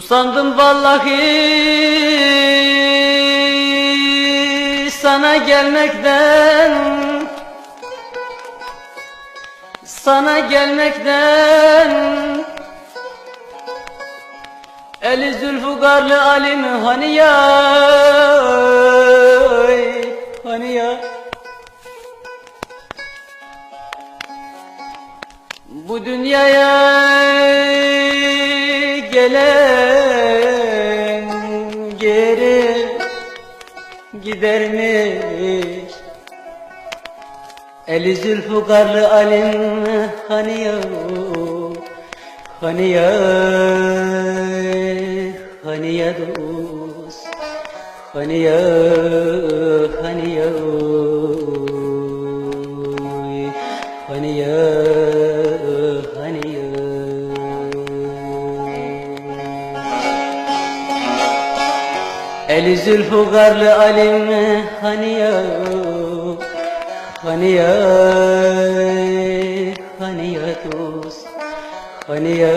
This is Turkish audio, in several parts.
Usandım vallahi sana gelmekten Sana gelmekten. Eli zülfükarlı alim hani ya Hani ya. Bu dünyaya gelen gidermiş. Eli zülfükarlı alim hani ya Hani ya Hani ya dost Hani Hani Eli zülfükarlı alim hani ya? Hani ya? Hani ya dost? Hani ya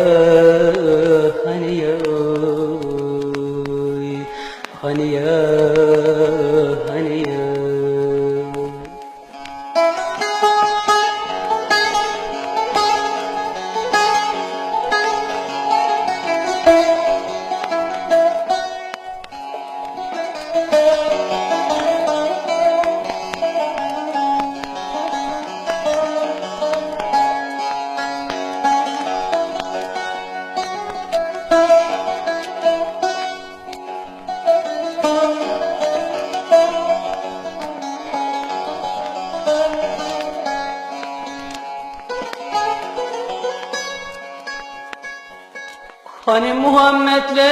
Hani Muhammedler,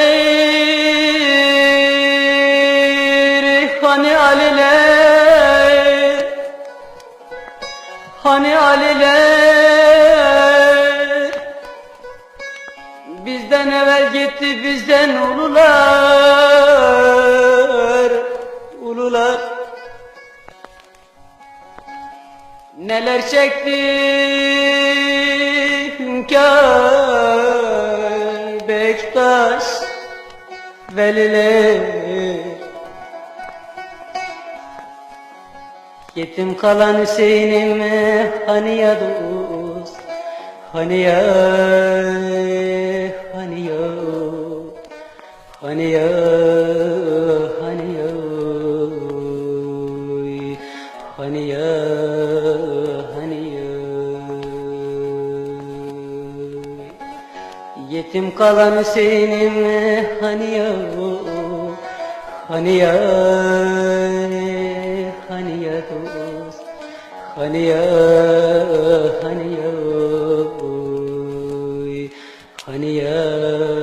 hani Aliler, hani Aliler, bizden evvel gitti bizden ulular, ulular. Neler çekti hünkâr Bektaş veliler Yetim kalan Hüseyin'im hani ya dost Hani ya hani ya Hani ya hani ya Hani ya Yetim kalan Hüseyin'im hani ya Hani ya? Hani ya dost? Hani ya? Hani ya? Hani ya?